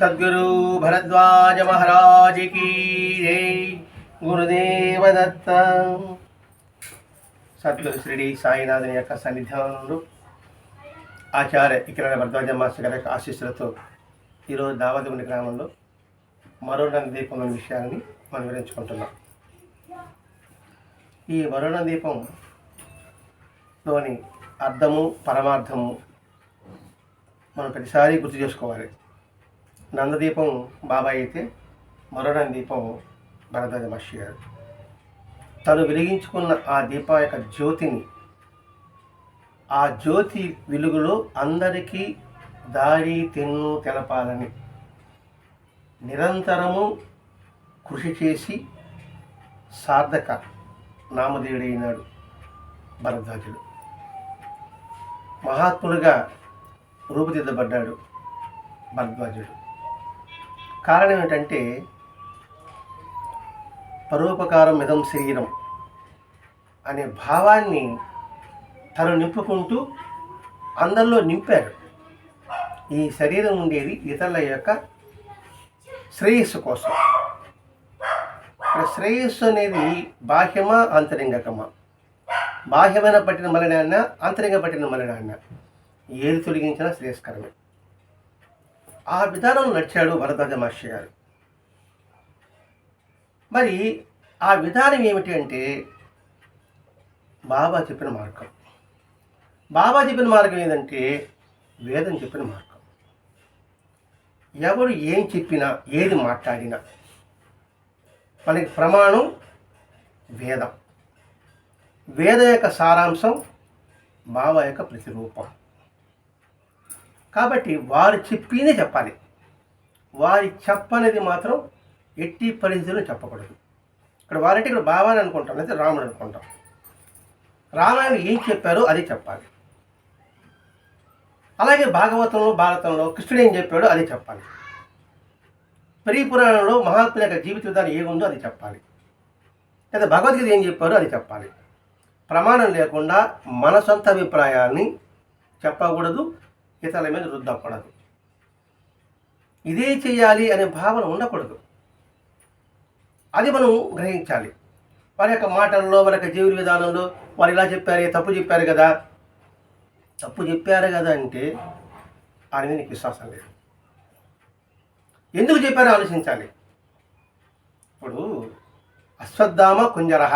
సద్గురు భరద్వాజ మహారాజ్ జై. గురుదేవ దత్త సద్గురు శ్రీడి సాయినాథుని యొక్క సన్నిధానంలో ఆచార్య ఇక్కడ భరద్వాజ మాస్టర్ గారి యొక్క ఆశీస్సులతో ఈరోజు దావదముని గ్రామంలో మరుణ దీపం అనే విషయాన్ని మనం వివరించుకుంటున్నాం ఈ వరుణ దీపంలోని అర్థము పరమార్థము మనం ప్రతిసారి గుర్తు చేసుకోవాలి. నందదీపం బాబాయ్ అయితే మరో దీపం భరద్వాజ మహర్షి గారు. తను వెలిగించుకున్న ఆ దీప యొక్క జ్యోతిని ఆ జ్యోతి వెలుగులో అందరికీ దారి తెన్ను తెలపాలని నిరంతరము కృషి చేసి సార్థక నామధేయుడైనాడు భరద్వాజుడు. మహాత్ముడుగా రూపుదిద్దబడ్డాడు భరద్వాజుడు. కారణం ఏంటంటే పరోపకారం మిదం శరీరం అనే భావాన్ని తను నింపుకుంటూ అందరిలో నింపారు ఈ శరీరం ఉండేది ఇతరుల యొక్క శ్రేయస్సు కోసం. ఇక్కడ శ్రేయస్సు అనేది బాహ్యమా అంతరింగకమా? బాహ్యమైన పట్టిన మలినాన్న అంతరింగ పట్టిన మలినాన్న. ఏది తొలగించినా శ్రేయస్కరమే. ఆ విధానం నడిచాడు వరదాజ మహర్షి గారు. మరి ఆ విధానం ఏమిటి అంటే బాబా చెప్పిన మార్గం. బాబా చెప్పిన మార్గం ఏంటంటే వేదం చెప్పిన మార్గం. ఎవరు ఏం చెప్పినా ఏది మాట్లాడినా మనకి ప్రమాణం వేదం. వేద యొక్క సారాంశం బాబా యొక్క ప్రతిరూపం. కాబట్టి వారు చెప్పిందే చెప్పాలి. వారి చెప్పనేది మాత్రం ఎట్టి పరిస్థితుల్లో చెప్పకూడదు. ఇక్కడ వారంటే ఇక్కడ బాబాని అనుకుంటాం లేదా రాముడు అనుకుంటాం. రామాయణం ఏం చెప్పారో అది చెప్పాలి. అలాగే భాగవతంలో భారతంలో కృష్ణుడు ఏం చెప్పాడో అది చెప్పాలి. ప్రియ పురాణంలో మహాత్ముల యొక్క జీవిత విధానం ఏముందో అది చెప్పాలి. లేదా భగవద్గీత ఏం చెప్పారో అది చెప్పాలి. ప్రమాణం లేకుండా మన సొంత అభిప్రాయాన్ని చెప్పకూడదు ఇతరుల మీద రుద్దకూడదు ఇదే చేయాలి అనే భావన ఉండకూడదు. అది మనం గ్రహించాలి. వారి యొక్క మాటల్లో వారి యొక్క జీవన విధానంలో వారు ఇలా చెప్పారు తప్పు చెప్పారు కదా. తప్పు చెప్పారు కదా అంటే వారి మీద నీకు విశ్వాసం లేదు. ఎందుకు చెప్పారో ఆలోచించాలి. ఇప్పుడు అశ్వత్థామ కుంజరహ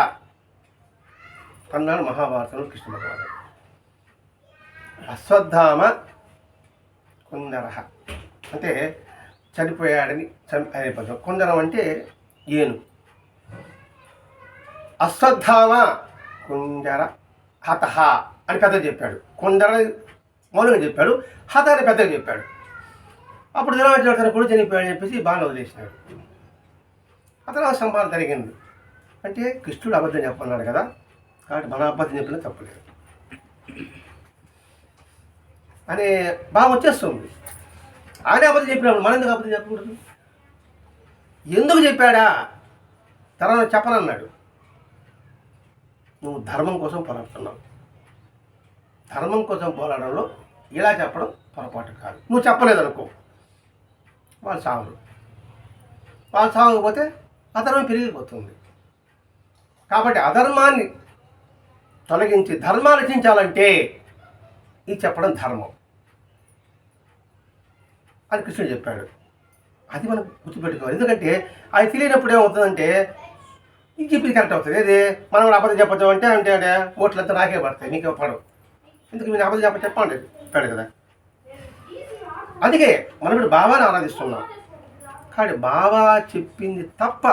అన్నాడు మహాభారతంలో కృష్ణ భగవానుడు. అశ్వత్థామ కుందరహ. అంటే చనిపోయాడని చని అనే పదం. కుందరం అంటే ఏను. అశ్వత్థామ కుందర హతహ అని పెద్దగా చెప్పాడు. కుందర మౌనంగా చెప్పాడు. హత అని పెద్దగా చెప్పాడు. అప్పుడు ధర్మరాజు తన కొడుకు చనిపోయాడు చెప్పేసి బాగా వదిలేసినాడు. అతను సంపాదన జరిగింది. అంటే కృష్ణుడు అబద్ధం చెప్పన్నాడు కదా. కాబట్టి మన అబద్ధం చెప్పినా తప్పలేదు. అనే బాగా వచ్చేస్తుంది. ఆయన అబద్ధం చెప్పినప్పుడు మనం ఎందుకు అబద్ధం చెప్పకూడదు? ఎందుకు చెప్పాడా? తర్వాత చెప్పనన్నాడు. నువ్వు ధర్మం కోసం పోరాడుతున్నావు. ధర్మం కోసం పోరాడంలో ఇలా చెప్పడం పొరపాటు కాదు. నువ్వు చెప్పలేదనుకో. వాళ్ళు సాగరు వాళ్ళు సాగకపోతే అధర్మం పెరిగిపోతుంది. కాబట్టి అధర్మాన్ని తొలగించి ధర్మాన్ని రచించాలంటే ఇది చెప్పడం ధర్మం. అని కృష్ణుడు చెప్పాడు. అది మనం గుర్తుపెట్టుకోవాలి. ఎందుకంటే అది తెలియనప్పుడు ఏమవుతుందంటే ఇది చెప్పింది కరెక్ట్ అవుతుంది. ఏది? మనం కూడా అబద్ధం చెప్పచ్చు అంటే అంటే అంటే ఓట్లంతా నాకే పడతాయి నీకే పడవు. ఎందుకు మీరు అబద్ధం చెప్ప చెప్పండి చెప్పాడు కదా. అందుకే మనం ఇప్పుడు బాబాని ఆరాధిస్తున్నాం. కానీ బాబా చెప్పింది తప్ప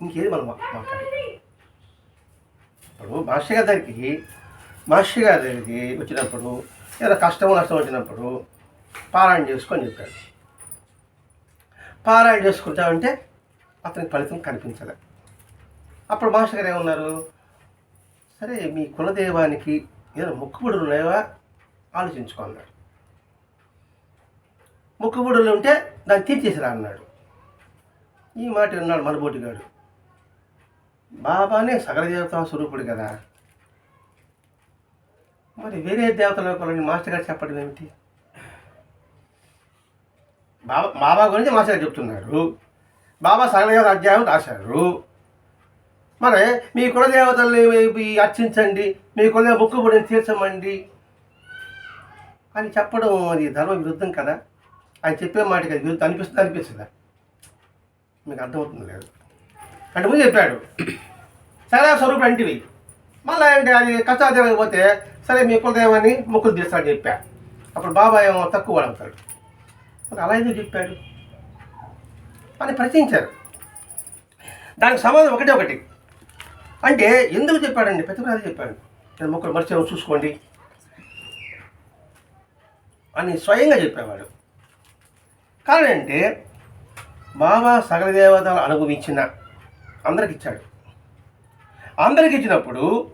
ఇంకేది మనం మాట్లాడి ఇప్పుడు మహర్షి గారి దగ్గరికి మహర్షి గారి దగ్గరికి వచ్చినప్పుడు ఏదో కష్టం నష్టం వచ్చినప్పుడు పారాయణ చేసుకొని చెప్పాడు. పారాయణ చేసుకుంటామంటే అతనికి ఫలితం కనిపించలే. అప్పుడు మాస్టర్ గారు ఏమన్నారు? సరే మీ కులదైవానికి ఏదైనా మొక్కుబడులు ఉన్నాయా? ఆలోచించుకో అన్నాడు. మొక్కుబడులు ఉంటే దాన్ని తీర్చేసిరా అన్నాడు. ఈ మాట విన్నాడు మనబోటిగాడు బాబానే సగల దేవతా స్వరూపుడు కదా. మరి వేరే దేవతల కొలని మాస్టర్ గారు చెప్పడం ఏమిటి? బాబా బాబా గురించి మాస్టర్ చెప్తున్నారు. బాబా సగల అధ్యాయం రాశారు. మరి మీ కులదేవతల్ని అర్చించండి మీ కుల పొడిని తీర్చమండి అని చెప్పడం అది ధర్మ విరుద్ధం కదా? ఆయన చెప్పే మాటకి అది విరుద్ధం అనిపిస్తుంది అనిపిస్తుందా? మీకు అర్థమవుతుంది లేదు. అంటే ముందు చెప్పాడు సరే స్వరూపుడు అంటివి మళ్ళీ అంటే అది కష్టాలు పోతే సరే మీ కులదేవాన్ని మొక్కులు తీస్తాడు చెప్పా. అప్పుడు బాబాయ్ ఏమో తక్కువ వాడవుతాడు అలా ఎందుకు చెప్పాడు? అని ప్రశ్నించారు. దానికి సమాధానం ఒకటే ఒకటి. అంటే ఎందుకు చెప్పాడండి? ప్రతిభ చెప్పాడు? నేను మొక్కలు మర్చిపోయి చూసుకోండి. అని స్వయంగా చెప్పేవాడు. కారణం అంటే బాబా సకల దేవతలు అనుభవించిన అందరికి ఇచ్చాడు. అందరికి ఇచ్చినప్పుడు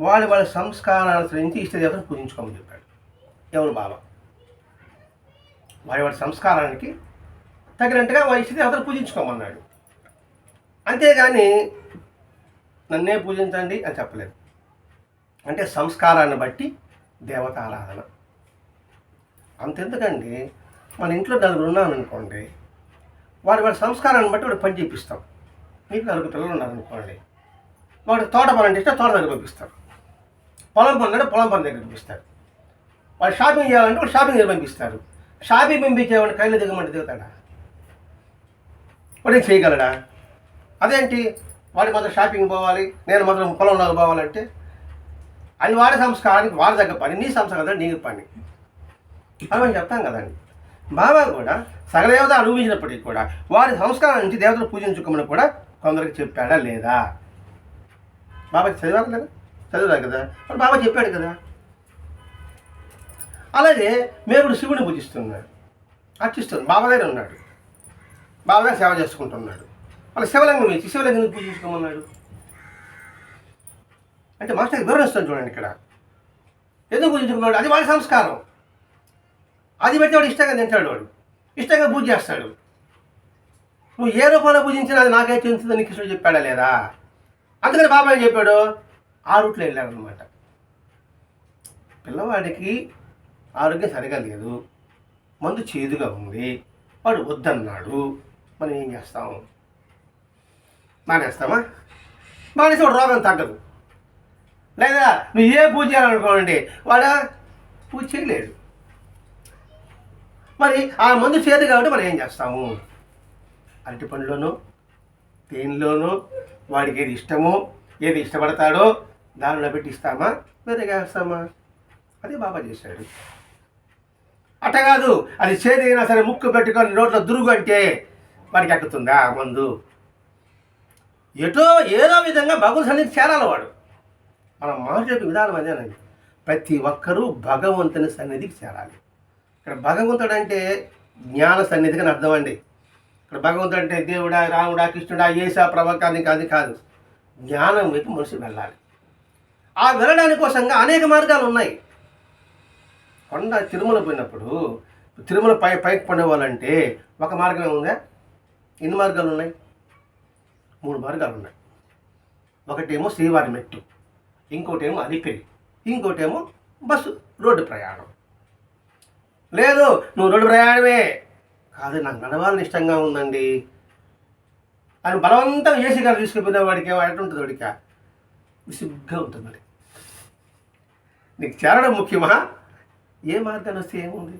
వాళ్ళ వాళ్ళ సంస్కారాన్ని అనుసరించి ఇష్ట దేవతను పూజించుకోమని చెప్పాడు. ఎవరు బాబా వారి వాడి సంస్కారానికి తగినట్టుగా వారి ఇష్ట పూజించుకోమన్నాడు. అంతేగాని నన్నే పూజించండి అని చెప్పలేదు. అంటే సంస్కారాన్ని బట్టి దేవత ఆరాధన. అంతెందుకండి? మన ఇంట్లో నలుగురు ఉన్నామనుకోండి వాడి వాడి సంస్కారాన్ని బట్టి వాడు పని చేపిస్తాం. మీకు నలుగురు పిల్లలు ఉన్నారనుకోండి వాడు తోట పని అంటే ఇష్టం తోట దగ్గర పంపిస్తారు. పొలం పని అంటే పొలం పని దగ్గర పంపిస్తారు. వాడు షాపింగ్ చేయాలంటే వాడు షాపింగ్ దగ్గర పంపిస్తారు. షాపింగ్ పంపించేవాడిని కళ్ళు దిగమంటే దిగుతాడా? వాడు చేయగలడా? అదేంటి? వాడి మొదలు షాపింగ్ పోవాలి నేను మాత్రం పొలంలోకి పోవాలంటే? అది వాడి సంస్కారానికి వాడి తగ్గ పని నీ సంస్కారం నీ పని. అని మనం చెప్తాం కదండి బాబా కూడా సగదేవత అనుభవించినప్పటికీ కూడా వారి సంస్కారం నుంచి దేవతలు పూజించుకోమని కూడా కొందరికి చెప్పాడా లేదా? బాబా చదివారు కదా? చదివారు కదా? మరి బాబా చెప్పాడు కదా? అలాగే మేపుడు శివుని పూజిస్తున్నాడు అర్చిస్తున్నాడు బాబా దగ్గర ఉన్నాడు. బాబా దగ్గర సేవ చేసుకుంటున్నాడు. మళ్ళీ శివలింగం ఇచ్చి శివలింగం పూజించుకోమన్నాడు అంటే మాస్టర్ వివరిస్తాను చూడండి ఇక్కడ. ఎందుకు పూజించుకున్నాడు అది వాడి సంస్కారం. అది పెడితే వాడు ఇష్టంగా తింటాడు వాడు. ఇష్టంగా పూజ చేస్తాడు. నువ్వు ఏ రూపంలో పూజించినా అది నాకే చెందుతుందని కృష్ణుడు చెప్పాడా లేదా? అందుకని బాబాయ్ చెప్పాడు? ఆ రూట్లో వెళ్ళాడనమాట పిల్లవాడికి ఆరోగ్యం సరిగా లేదు. మందు చేదుగా ఉంది. వాడు వద్దన్నాడు. మనం ఏం చేస్తాం? మానేస్తామా? మానేసి వాడు రోగం తగ్గదు. లేదా నువ్వు ఏ పూజ చేయాలనుకోండి వాడు పూజ చేయలేడు. మరి ఆ మందు చేదు కాబట్టి మనం ఏం చేస్తాము? అరటి పండులోనూ తేనెలోనూ వాడికి ఏది ఇష్టమో ఏది ఇష్టపడతాడో దానిలో పెట్టి ఇస్తామా? వేరేగా వేస్తామా? అదే బాబా చేశాడు. అట్ట కాదు. అది చేదైనా సరే ముక్కు పెట్టుకొని నోట్లో దురుగు అంటే వాడికి ఎక్కుతుందా? ఆ మందు. ఎటో ఏదో విధంగా భగవంతు సన్నిధి చేరాలి వాడు. మనం మాట్లాడే విధానం అదేనండి ప్రతి ఒక్కరూ భగవంతుని సన్నిధికి చేరాలి. ఇక్కడ భగవంతుడు అంటే జ్ఞాన సన్నిధికి అని అర్థం అండి. ఇక్కడ భగవంతుడు అంటే దేవుడా రాముడా కృష్ణుడా ఏసా ప్రవకాన్ని కాదు కాదు. జ్ఞానం వైపు మనిషి వెళ్ళాలి. ఆ వెళ్ళడానికి కోసంగా అనేక మార్గాలు ఉన్నాయి. కొండ తిరుమల పోయినప్పుడు తిరుమల పై పైకి పండేవాళ్ళంటే ఒక మార్గమే ఉందా ఎన్ని మార్గాలు ఉన్నాయి? మూడు మార్గాలు ఉన్నాయి. ఒకటేమో శ్రీవారి మెట్టు ఇంకోటేమో అలిపిరి ఇంకోటేమో బస్సు రోడ్డు ప్రయాణం. లేదు నువ్వు రోడ్డు ప్రయాణమే. కాదు నాకు నడవాలని ఇష్టంగా ఉందండి. ఆయన బలవంతం ఏసీ గారు తీసుకుపోయిన వాడికి ఉంటుంది వాడికి. విసుగ్గా ఉంటుంది నీకు చేరడం ముఖ్యమా? ఏ మార్గాన్ని వస్తే ఏముంది?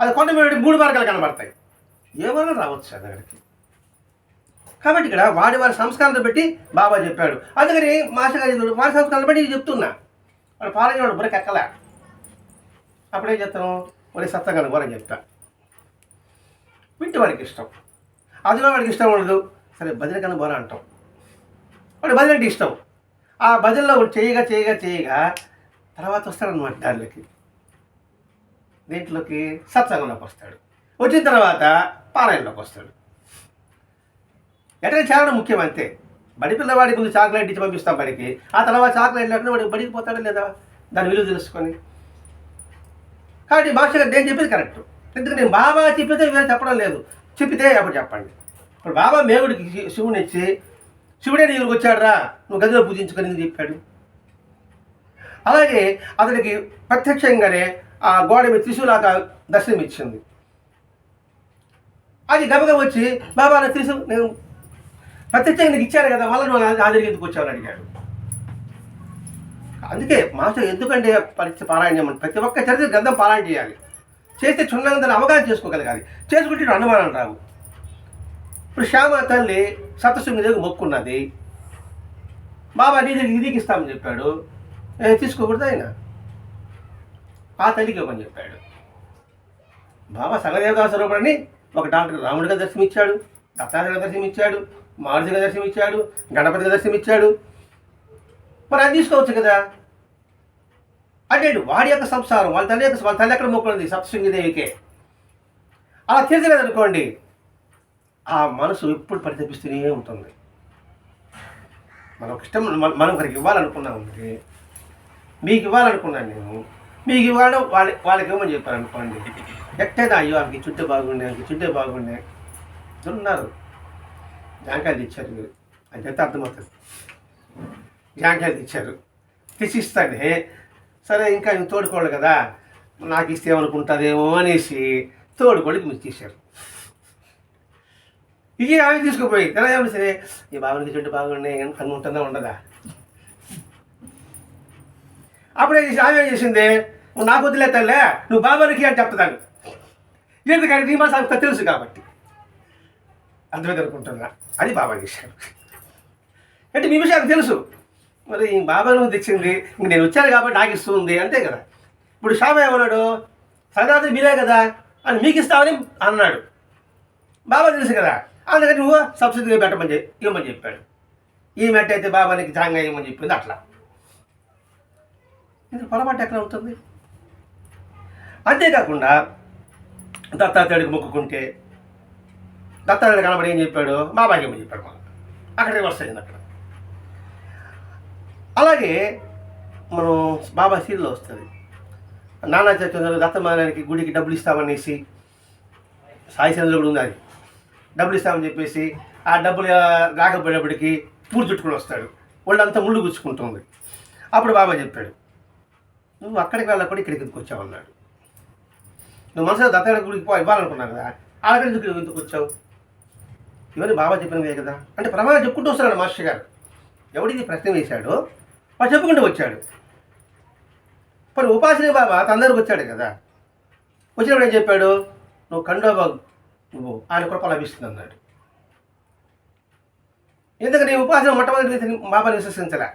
అది కొండ మీద మూడు మార్గాలు కనబడతాయి. ఏమైనా రావచ్చు ఆ కాబట్టి ఇక్కడ వాడి వారి సంస్కారాన్ని బట్టి బాబా చెప్పాడు. అందుకని మాస్టర్ గారు చెప్తాడు, వారి సంస్కారాన్ని బట్టి చెప్తున్నా. వాడు పాలయ్యాడు బురక ఎక్కలే అప్పుడేం చెప్తాను ఒరే సత్తంగా బురని చెప్తా. వింటే వాడికి ఇష్టం. అదిలో వాడికి ఇష్టం ఉండదు. సరే భజన కన్నా బోర అంటాం. వాడు భజన అంటే ఇష్టం. ఆ భజనలో చేయగా చేయగా చేయగా తర్వాత వస్తాడనమాట దానిలోకి దీంట్లోకి సత్సంగంలోకి వస్తాడు. వచ్చిన తర్వాత పారాయణలోకి వస్తాడు. ఎట్లా చేరడం ముఖ్యం అంతే. బడి పిల్లవాడికి ముందు చాక్లెట్ ఇచ్చి పంపిస్తాం బడికి. ఆ తర్వాత చాక్లెట్ లేకుండా వాడికి బడికి పోతాడు లేదా? దాని విలువ తెలుసుకొని. కాబట్టి మాస్టర్ గారు నేను చెప్పేది కరెక్ట్. ఎందుకంటే నేను బాబా చెప్పితే వేరే చెప్పడం లేదు. చెప్పితే అప్పుడు చెప్పండి. ఇప్పుడు బాబా మేగుడికి శి- శివుని ఇచ్చి శివుడే నీ ఊరికి వచ్చాడురా. నువ్వు గదిలో పూజించుకొని చెప్పాడు. అలాగే అతనికి ప్రత్యక్షంగానే ఆ గోడ మీద త్రిశూలాగా దర్శనం ఇచ్చింది అది గబగబ వచ్చి బాబా నా త్రిశూ నేను ప్రత్యక్షంగా నీకు ఇచ్చాను కదా మళ్ళీ నువ్వు నా దగ్గరికి ఎందుకు వచ్చావని అడిగాడు. అందుకే మాస్టర్ ఎందుకంటే పరిస్థితి పారాయణ చేయమని ప్రతి ఒక్క చరిత్ర గ్రంథం పారాయణ చేయాలి. చేస్తే క్షుణ్ణంగా దాన్ని అవగాహన చేసుకోగలగాలి. చేసుకుంటే అనుమానం రావు. ఇప్పుడు శ్యామ తల్లి సప్తశృంగి దగ్గర మొక్కున్నది. బాబా నీ దగ్గర ఇదికి ఇస్తామని చెప్పాడు. తీసుకోకూడదు ఆయన. ఆ తల్లికి ఇవ్వమని చెప్పాడు. బాబా సంగదేవదాసరూపుడని ఒక డాక్టర్ రాముడిగా దర్శనమిచ్చాడు దత్తాత్రేయుగా దర్శనమిచ్చాడు మారుతిగా దర్శనమిచ్చాడు గణపతిగా దర్శనమిచ్చాడు. మరి అది తీసుకోవచ్చు కదా. అంటే వాడి యొక్క సంసారం వాళ్ళ తల్లి యొక్క వాళ్ళ తల్లి ఎక్కడ మొక్కుంది సప్తశృంగిదేవికే. అలా తీర్చలేదు ఆ మనసు ఎప్పుడు పరితపిస్తూనే ఉంటుంది. మనకు ఇష్టం మనం ఒకరికి ఇవ్వాలనుకున్నాం అంటే మీకు ఇవ్వాలనుకున్నాను నేను. మీకు ఇవ్వడం వాళ్ళ వాళ్ళకి ఇవ్వమని చెప్పారు అనుకోండి. ఎట్టయినా అయ్యో వాళ్ళకి చుట్టే బాగుండే వాళ్ళకి చుట్టే బాగుండే. ఉన్నారు జాంకాయలు ఇచ్చారు మీరు. అది అర్థమవుతుంది? జాంకాయలు ఇచ్చారు తెచ్చిస్తానే సరే ఇంకా ఇంక కదా. నాకు ఇస్తే ఏమనుకుంటుందేమో అనేసి తోడుకోడికి మీరు తీశారు ఇది ఆమె తీసుకుపోయి ఎలా ఏమన్నా సరే ఈ బాబునికి చుట్టూ బాగుండే అనుకుంటుందా ఉండదా? అప్పుడే ఆమె ఏం చేసింది? "నువ్వు నాకు వదిలే తల్లే నువ్వు బాబానికి అని చెప్తాను. ఎందుకంటే నీ మా తెలుసు కాబట్టి. అర్థమైంది అనుకుంటున్నా అది బాబా విషయం. అంటే మీ విషయాలు తెలుసు? మరి ఈ బాబా నువ్వు తెచ్చింది ఇంక నేను వచ్చాను కాబట్టి నాకు ఇస్తుంది అంతే కదా. ఇప్పుడు షాబా ఏమన్నాడు? సదాది మీరే కదా అని మీకు ఇస్తామని అన్నాడు. బాబా తెలుసు కదా అందుకని నువ్వు సబ్సిడీగా పెట్టమని చెప్పి ఇవ్వమని చెప్పాడు. ఈ మెట్ అయితే బాబానికి జాంగా ఇవ్వమని చెప్పింది అట్లా. ఇది పొరపాటు ఎక్కడ ఉంటుంది? అంతేకాకుండా దత్తాత్రేయుడికి మొక్కుకుంటే దత్తాత్రేయుడు కనబడి ఏం చెప్పాడు? బాబాకి చెప్పాడు మనం అక్కడ రివర్స్ అయింది అక్కడ. అలాగే మనం బాబా సీరియల్లో వస్తుంది. నానా చైతన్యులు దత్తమానానికి గుడికి డబ్బులు ఇస్తామనేసి సాయి చంద్రుడు కూడా ఉంది అది డబ్బులు ఇస్తామని చెప్పేసి ఆ డబ్బులు రాకపోయేటప్పటికి పూలు చుట్టుకుని వస్తాడు. వాళ్ళంతా ముళ్ళు గుచ్చుకుంటుంది. అప్పుడు బాబా చెప్పాడు నువ్వు అక్కడికి వెళ్ళకుండా ఇక్కడికి ఎందుకు వచ్చావు అన్నాడు. నువ్వు మనసులో దత్తగడ గుడికి పో ఇవ్వాలనుకున్నావు కదా. అక్కడ ఎందుకు ఎందుకు వచ్చావు? ఇవన్నీ బాబా చెప్పినవే కదా. అంటే ప్రమాణం చెప్పుకుంటూ వస్తున్నాడు మాస్టర్ గారు. ఎవడికి ప్రశ్న వేశాడో వాడు చెప్పుకుంటూ వచ్చాడు. మరి ఉపాసన బాబా తన వచ్చాడు కదా. వచ్చినప్పుడు ఏం చెప్పాడు? నువ్వు కండోబా నువ్వు ఆయన కృప లభిస్తుంది అన్నాడు. ఎందుకని ఉపాసన మొట్టమొదటి బాబాని విశ్వసించలే?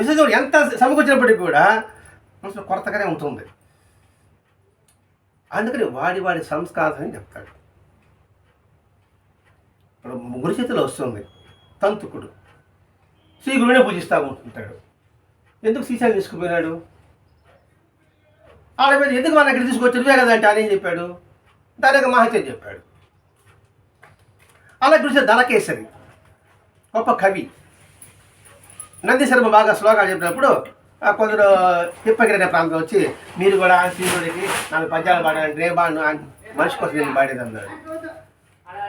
విశ్వసించడం ఎంత సమకూర్చినప్పటికీ కూడా మనసు కొరతగానే ఉంటుంది. అందుకని వాడి వాడి సంస్కారం అని చెప్తాడు. ఇప్పుడు ముగ్గురు చేతిలో వస్తుంది. తంతుకుడు. శ్రీ గురువునే పూజిస్తూ ఉంటుంటాడు ఎందుకు సీసాన్ని తీసుకుపోయినాడు? ఆడ మీద ఎందుకు మన ఇక్కడ తీసుకొచ్చి కదంటే అని ఆయన ఏం చెప్పాడు? దాని యొక్క మహత్యం చెప్పాడు. అలా చూస్తే దళకేసరి గొప్ప కవి. నందీశ్వరమ బాగా శ్లోకాలు చెప్పినప్పుడు కొందరు తిప్పగిరిన ప్రాంతం వచ్చి మీరు కూడా శ్రీగుడికి నాలుగు పద్యాలు పాడాలంటే నేను బాను మనిషి కోసం నేను పాడేది అన్నాడు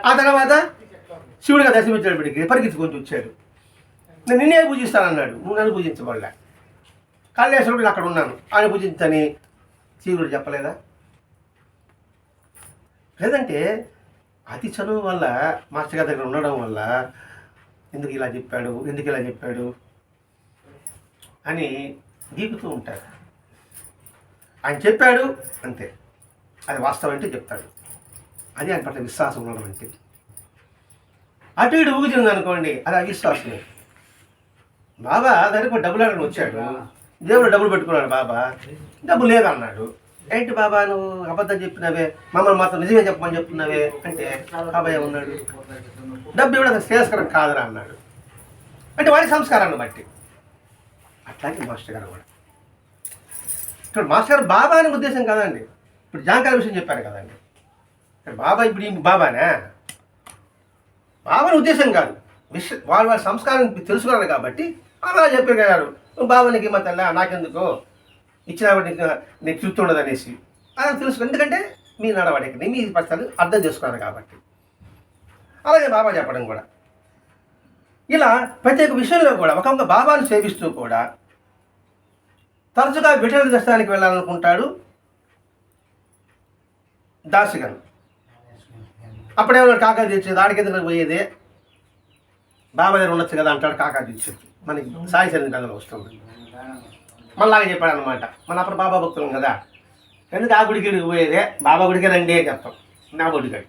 ఆ తర్వాత శివుడిగా దర్శనమిచ్చేటప్పటికి పరిగెత్తుకొని వచ్చాడు. నేను నిన్నే పూజిస్తానన్నాడు నువ్వు నన్ను పూజించబడలే. కళ్యాణేశ్వరుడు అక్కడ ఉన్నాను ఆయన పూజించని శివుడు చెప్పలేదా? లేదంటే అతి చదువు వల్ల మాస్టర్ గారి దగ్గర ఉండడం వల్ల ఎందుకు ఇలా చెప్పాడు ఎందుకు ఇలా చెప్పాడు? అని గీకుతూ ఉంటారు. ఆయన చెప్పాడు అంతే. అది వాస్తవం అంటే చెప్తాడు. అది ఆయన పట్ల విశ్వాసం ఉండడం అంటే. అటు ఇటు ఊగుతుంది అనుకోండి అది అవిశ్వాసమే. బాబా దానికి డబ్బులు అడగని వచ్చాడు. దేవుడు డబ్బులు పెట్టుకున్నాడు బాబా. డబ్బు లేదన్నాడు. ఏంటి బాబా నువ్వు అబద్ధం చెప్పినవే మమ్మల్ని మాత్రం నిజమే చెప్పమని చెప్తున్నావే? అంటే బాబా ఏమన్నాడు? డబ్బు ఇవ్వడం శ్రేయస్కరం కాదురా అన్నాడు. అంటే వాడి సంస్కారాన్ని బట్టి. అట్లాంటి మాస్టర్ గారు కూడా. ఇక్కడ మాస్టర్ గారు బాబా అనే ఉద్దేశం కదండి. ఇప్పుడు జాంకాయ విషయం చెప్పారు కదండి. ఇక్కడ బాబా ఇప్పుడు ఈ బాబానా? బాబాని ఉద్దేశం కాదు. విష వాళ్ళ వాళ్ళ సంస్కారం తెలుసుకున్నారు కాబట్టి అలా చెప్పారు గారు. నువ్వు బాబానికి మా నాకెందుకు? ఇచ్చిన నీకు నీకు తృప్తి ఉండదు అనేసి. అలా తెలుసు ఎందుకంటే మీ నడవడికి మీ పరిస్థితులు అర్థం చేసుకున్నారు కాబట్టి. అలాగే బాబా చెప్పడం కూడా. ఇలా ప్రతి ఒక్క విషయంలో కూడా ఒక బాబాను సేవిస్తూ కూడా తరచుగా విఠల దర్శనానికి వెళ్ళాలనుకుంటాడు దాసిగన్ అప్పుడేమన్నా కాకా తీర్చేది ఆడికి ఎందుకు పోయేది? బాబా దగ్గర ఉండొచ్చు కదా అంటాడు కాకా తీర్చేది మనకి సాయి చంద్ర కథలో వస్తుంది. మళ్ళాగా చెప్పాడు అనమాట మన అప్పుడు బాబా భక్తులం కదా. ఎందుకు ఆ గుడికి పోయేదే? బాబా గుడికి రండి అని చెప్తాం. నా గుడికి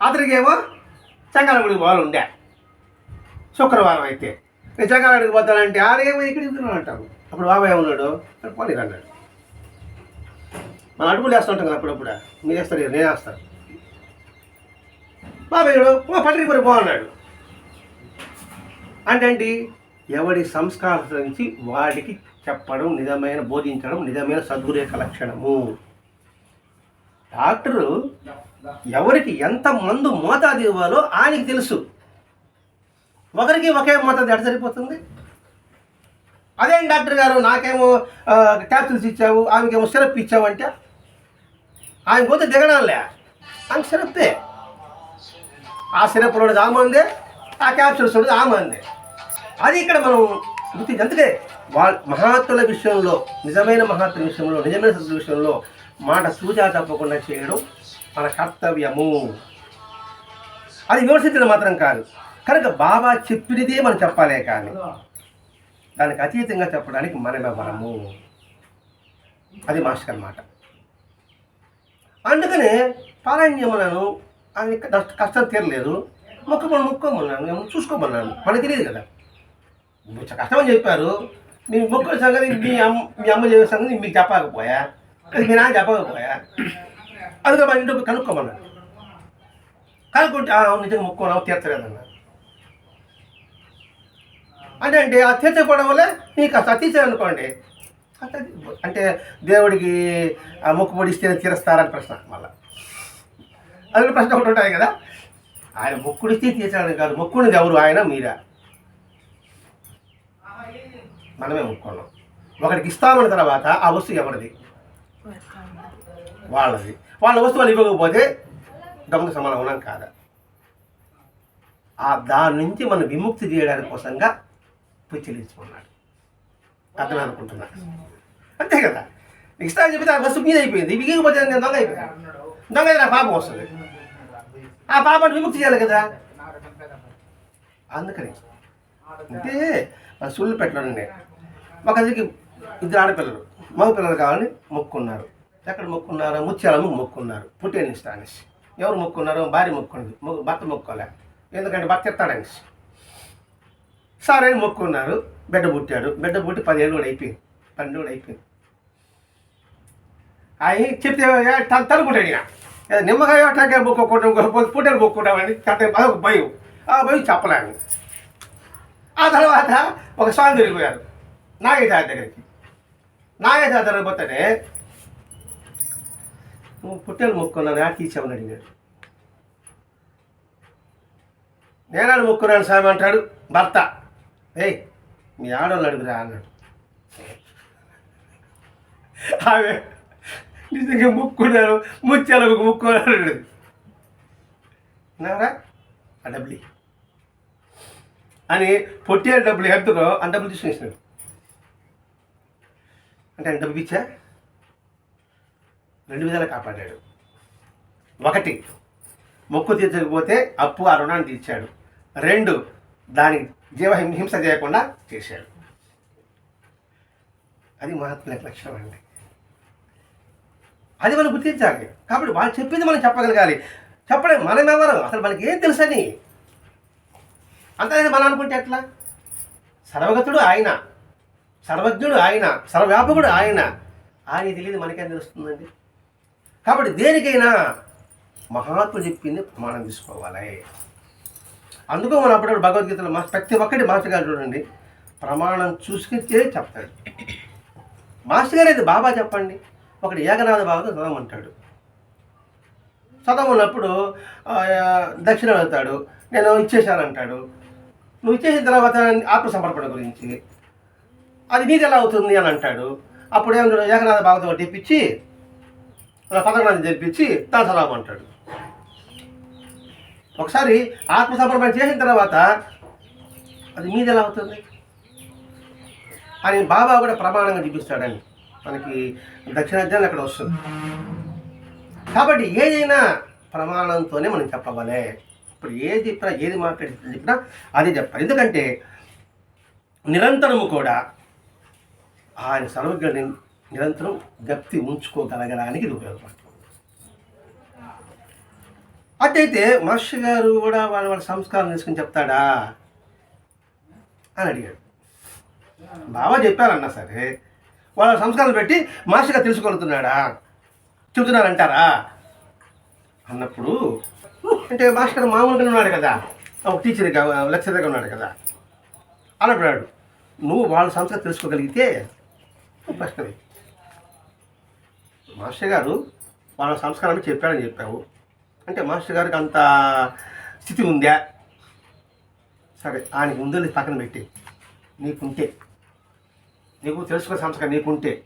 అతనికేమో చంగాల గుడికి పోవాలి ఉండే. శుక్రవారం అయితే. నేను చంగాల గుడికి పోతానంటే ఆడేమో ఇక్కడికి తిన్నాను అంటారు అప్పుడు బాబా ఏమన్నాడు? పోనీ అన్నాడు. మనం అడుగులు వేస్తుంటాం కదా అప్పుడప్పుడు? మీరు వేస్తారు నేను వేస్తాను. బాబాయ్ ఓ పట్టిపురి బాగున్నాడు అంటే ఏంటి? ఎవడి సంస్కారం నుంచి వాడికి చెప్పడం నిజమైన బోధించడం నిజమైన సద్గురు యొక్క లక్షణము. డాక్టరు ఎవరికి ఎంత మందు మోతాదు ఇవ్వాలో ఆయనకి తెలుసు. ఒకరికి ఒకే మోతాదు ఎడ సరిపోతుంది? అదేం డాక్టర్ గారు? నాకేమో ఆ, క్యాప్సిల్స్ ఇచ్చావు ఆమెకేమో సిరప్ ఇచ్చావు అంటే ఆయన పోతే దిగడంలే. ఆమె సిరప్పే. ఆ సిరప్ ఉన్నది ఆ ఉంది ఆ క్యాప్సూల్స్ ఉన్నది ఆమె ఉంది అది ఇక్కడ మనం గుర్తి అందుకే వాళ్ళ మహాత్ముల విషయంలో నిజమైన మహాత్ముల విషయంలో నిజమైన సత్తుల విషయంలో మాట సూచా తప్పకుండా చేయడం మన కర్తవ్యము. అది విమర్శించడం మాత్రం కాదు. కనుక బాబా చెప్పినదే మనం చెప్పాలే కానీ దానికి అతీతంగా చెప్పడానికి మనమే మనము అది మాస్టర్ అన్నమాట అందుకనే పారాయణ్యములను ఆయన కష్ట- కష్టం తీరలేదు. మొక్కమని మొక్కమన్నాను ఏమో చూసుకోమన్నాను. మనకు తెలియదు కదా. మీరు కష్టం అని చెప్పారు. మీ మొక్కల సంగతి మీ అమ్మ మీ అమ్మ చేసే సంగతి మీకు చెప్పకపోయా? అది మీ నాన్న చెప్పకపోయా? అందుకే మా ఇంట్లో కనుక్కోమన్నాను. కనుక్కుంటే "ఆ, నిజంగా మొక్కున్నావు తీర్చలేదన్నా అదేంటి? అంటే ఆ తీర్చకపోవడం వల్ల నీకు అసలు తీర్చారనుకోండి అంటే దేవుడికి ఆ మొక్కు పొడిస్తే తీరుస్తారని ప్రశ్న మళ్ళా. అది ప్రశ్న ఒకటి ఉంటాయి కదా? ఆయన మొక్కుడిస్తే తీర్చాలని కాదు మొక్కుడిది ఎవరు? ఆయన మీరా? మనమే మొక్కున్నాం ఒకరికి ఇస్తామన్న తర్వాత ఆ వస్తువు ఎవరిది? వాళ్ళది. వాళ్ళ వస్తువులు ఇవ్వకపోతే గమన సమానం కాదా? ఆ దాని నుంచి మనం విముక్తి చేయడానికి కోసంగా పోయి చెల్లించుకున్నాడు అతను అనుకుంటున్నాడు. అంతే కదా? నెక్స్ట్ అని చెప్తే ఆ వస్తువు మీద అయిపోయింది. మిగిలిపోతే నేను దొంగ అయిపోయాను దొంగ అయితే నా పాపం వస్తుంది. ఆ పాపాన్ని విముక్తి చేయాలి కదా? అందుకని. అంటే మన సుళ్ళు పెట్టడండి ఒక దగ్గరికి ఇద్దరు ఆడపిల్లలు మగ పిల్లలు కావాలని మొక్కున్నారు ఎక్కడ మొక్కున్నారు ముత్యాలమ్మ మొక్కున్నారు పుట్టేని ఇస్తా అనేసి. ఎవరు మొక్కున్నారో భార్య మొక్కున్నది భర్త మొక్కోలే. ఎందుకంటే భర్త ఎత్తాడనేసి. సరే అని మొక్కున్నారు బిడ్డ పుట్టాడు. బిడ్డ పుట్టి పదిహేను కూడా అయిపోయింది. పన్నెండు కూడా అయిపోయింది. అవి చెప్తే తనుకుంటాడు ఇక. నిమ్మకాయ టెంకాయ మొక్కుకుంటాం పుట్టెలు మొక్కుంటామని కట్ట అదొక భయం. ఆ భయం చెప్పలేము. ఆ తర్వాత ఒక స్వామి తిరిగిపోయారు నాగేశాద దగ్గరికి. నాగేశాద దగ్గరికి పోతేనే నువ్వు పుట్టెలు మొక్కున్నాను యాడ్ తీసామని అడిగాడు. నేనాడు మొక్కున్నాను స్వామి అంటాడు భర్త. ఏయ్ మీ ఆడవాళ్ళు అడుగురా అన్నాడు. ఆమె నిజంగా ముక్కున్నారు ముత్యాలకు ముక్కున్నారు నారా ఆ డబ్బులు అని పొట్టిన డబ్బులు ఎంతనో ఆ డబ్బులు తీసుకునేసినాడు అంటే ఆయన డబ్బు ఇచ్చా? రెండు విధాలు కాపాడాడు. ఒకటి మొక్కు తీర్చకపోతే అప్పు ఆ రుణాన్ని తీర్చాడు రెండు దానికి జీవ హింస చేయకుండా చేశాడు అది మహాత్ముల యొక్క అండి. అది మనం గుర్తించాలి. కాబట్టి వాళ్ళు చెప్పింది మనం చెప్పగలగాలి. చెప్పడం మనం ఎవరు అసలు మనకి ఏం తెలుసని? అంతేగాని మనం అనుకుంటే ఎట్లా? సర్వగతుడు ఆయన సర్వజ్ఞుడు ఆయన సర్వవ్యాపకుడు ఆయన. ఆయన తెలియదు మనకేం తెలుస్తుందండి? కాబట్టి దేనికైనా మహాత్ముడు చెప్పింది ప్రమాణం తీసుకోవాలి. అందుకో మనం అప్పుడప్పుడు భగవద్గీతలో మా ప్రతి ఒక్కటి మాస్టర్ గారు చూడండి. ప్రమాణం చూసుకొచ్చే చెప్తాడు. మాస్టర్ గారు అయితే బాబా చెప్పండి. ఒకటి ఏకనాథ బాబాతో చదవమంటాడు చదవనప్పుడు దక్షిణ వెళ్తాడు. నేను ఇచ్చేశానంటాడు నువ్వు ఇచ్చేసిన తర్వాత ఆత్మసమర్పణ గురించి. అది నీది ఎలా అవుతుంది అని అంటాడు. అప్పుడు ఏమన్నాడు ఏకనాథ బాబాతో తెప్పించి పదకొండు తెప్పించి తాను చదవమంటాడు ఒకసారి ఆత్మసమర్పణ చేసిన తర్వాత అది మీది ఎలా అవుతుంది? అని బాబా కూడా ప్రమాణంగా చూపిస్తాడని మనకి దక్షిణాధ్యాయం అక్కడ వస్తుంది. కాబట్టి ఏదైనా ప్రమాణంతోనే మనం చెప్పవలే. ఇప్పుడు ఏది చెప్పినా ఏది మాట్లాడి చెప్పినా అది చెప్పాలి. ఎందుకంటే నిరంతరము కూడా ఆయన సర్వజ్ఞ నిరంతరం గప్తి ఉంచుకోగలగడానికి ఇది ఉపయోగపడుతుంది. అట్టయితే మాస్టర్ గారు కూడా వాళ్ళ వాళ్ళ సంస్కారం తీసుకుని చెప్తాడా? అని అడిగాడు. బాబా చెప్పారన్నా సరే. వాళ్ళ సంస్కారం పెట్టి మాస్టర్గా తెలుసుకోగలుగుతున్నాడా చెబుతున్నారంటారా? అన్నప్పుడు అంటే మాస్టర్ మామూలుగానే ఉన్నాడు కదా. ఒక టీచర్గా లెక్చరర్గా ఉన్నాడు కదా. అన్నప్పుడు నువ్వు వాళ్ళ సంస్కారం తెలుసుకోగలిగితే ప్రశ్న మాస్టర్ గారు వాళ్ళ సంస్కారం చెప్పాడని చెప్పావు. అంటే మాస్టర్ గారికి అంత స్థితి ఉందా? సరే ఆయనకి ఉందని పక్కన పెట్టి నీకుంటే నీకు తెలుసుకునే సంస్కారం నీకుంటే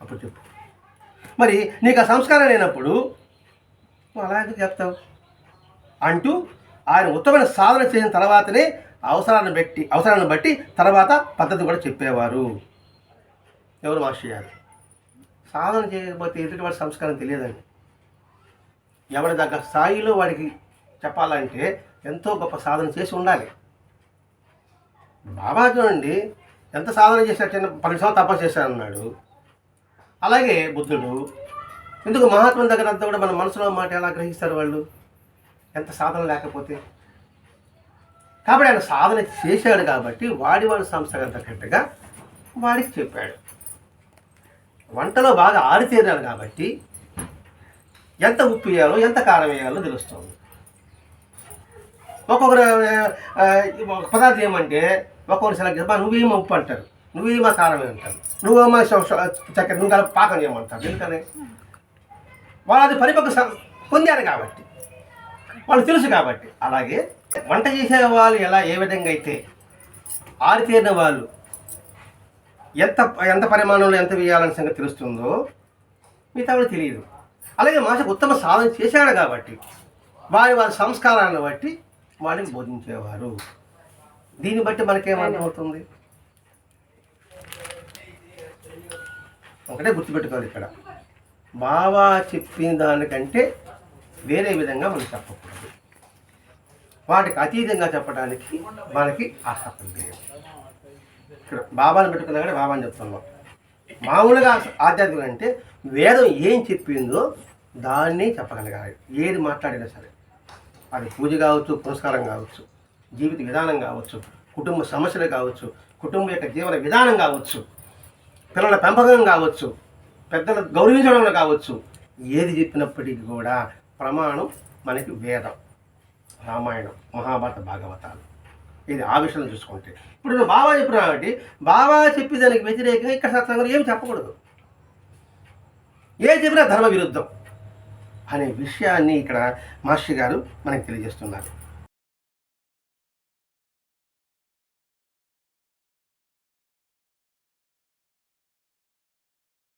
అప్పుడు చెప్పు. మరి నీకు ఆ సంస్కారం లేనప్పుడు నువ్వు అలా ఎందుకు చెప్తావు అంటూ ఆయన ఉత్తమైన సాధన చేసిన తర్వాతనే అవసరాన్ని బట్టి అవసరాన్ని బట్టి తర్వాత పద్ధతి కూడా చెప్పేవారు. ఎవరు మాస్టర్ గారు? సాధన చేయకపోతే ఎదుటి వాడి సంస్కారం తెలియదండి? ఎవరి దగ్గర స్థాయిలో వాడికి చెప్పాలంటే ఎంతో గొప్ప సాధన చేసి ఉండాలి. బాబా చూడండి ఎంత సాధన చేశాడు చిన్న పన్నెండు సంవత్సరాలు తపస్సు చేశాడన్నాడు. అలాగే బుద్ధుడు ఎందుకు మహాత్మ దగ్గర అంతా కూడా మన మనసులో మాట ఎలా గ్రహిస్తారు వాళ్ళు? ఎంత సాధన లేకపోతే? కాబట్టి ఆయన సాధన చేశాడు కాబట్టి వాడి వాడి సంస్థకు తగ్గట్టుగా వాడికి చెప్పాడు. వంటలో బాగా ఆరితేరాడు కాబట్టి ఎంత ఉప్పు వేయాలో ఎంత కారం వేయాలో తెలుస్తుంది. ఒక్కొక్కరు ఒక పదార్థం ఏమంటే ఒక్కొక్కరు సెలెక్ట్ చేసి నువ్వేమో ఉప్పు అంటారు నువ్వేమో కారం అంటారు నువ్వేమో చక్కెర నువ్వు కలిపి పాకం చేయమంటారు ఎందుకని? వాళ్ళు అది పరిపక్వ పొందారు కాబట్టి వాళ్ళు తెలుసు కాబట్టి. అలాగే వంట చేసే వాళ్ళు ఎలా ఏ విధంగా అయితే ఆరితేరిన వాళ్ళు ఎంత ఎంత పరిమాణంలో ఎంత వేయాలని సంగతి తెలుస్తుందో మిగతా తెలియదు. అలాగే మాషకు ఉత్తమ సాధన చేశాడు కాబట్టి వారి వారి సంస్కారాన్ని బట్టి వాడిని బోధించేవారు. దీన్ని బట్టి మనకేమర్థమవుతుంది? ఒకటే గుర్తుపెట్టుకోవాలి ఇక్కడ. బాబా చెప్పిన దానికంటే వేరే విధంగా మనం చెప్పకూడదు. వాటికి అతీతంగా చెప్పడానికి మనకి ఆసక్తి లేదు ఇక్కడ బాబాని పెట్టుకున్నా కానీ బాబాని చెప్తున్నాం. మామూలుగా ఆధ్యాత్మికం అంటే వేదం ఏం చెప్పిందో దాన్ని చెప్పగలగాలి ఏది మాట్లాడినా సరే. అది పూజ కావచ్చు పురస్కారం కావచ్చు జీవిత విధానం కావచ్చు కుటుంబ సమస్యలు కావచ్చు కుటుంబం యొక్క జీవన విధానం కావచ్చు పిల్లల పెంపకం కావచ్చు పెద్దలు గౌరవించడంలో కావచ్చు ఏది చెప్పినప్పటికీ కూడా ప్రమాణం మనకి వేదం రామాయణం మహాభారత భాగవతాలు. ఇది ఆ విషయంలో చూసుకుంటే. ఇప్పుడు నువ్వు బాబా చెప్పినా కాబట్టి బాబా చెప్పి దానికి వ్యతిరేకంగా ఇక్కడ సత్సంగంలో ఏం చెప్పకూడదు. ఏ చెప్పినా ధర్మ విరుద్ధం అనే విషయాన్ని ఇక్కడ మాస్టర్ గారు మనకి తెలియజేస్తున్నారు.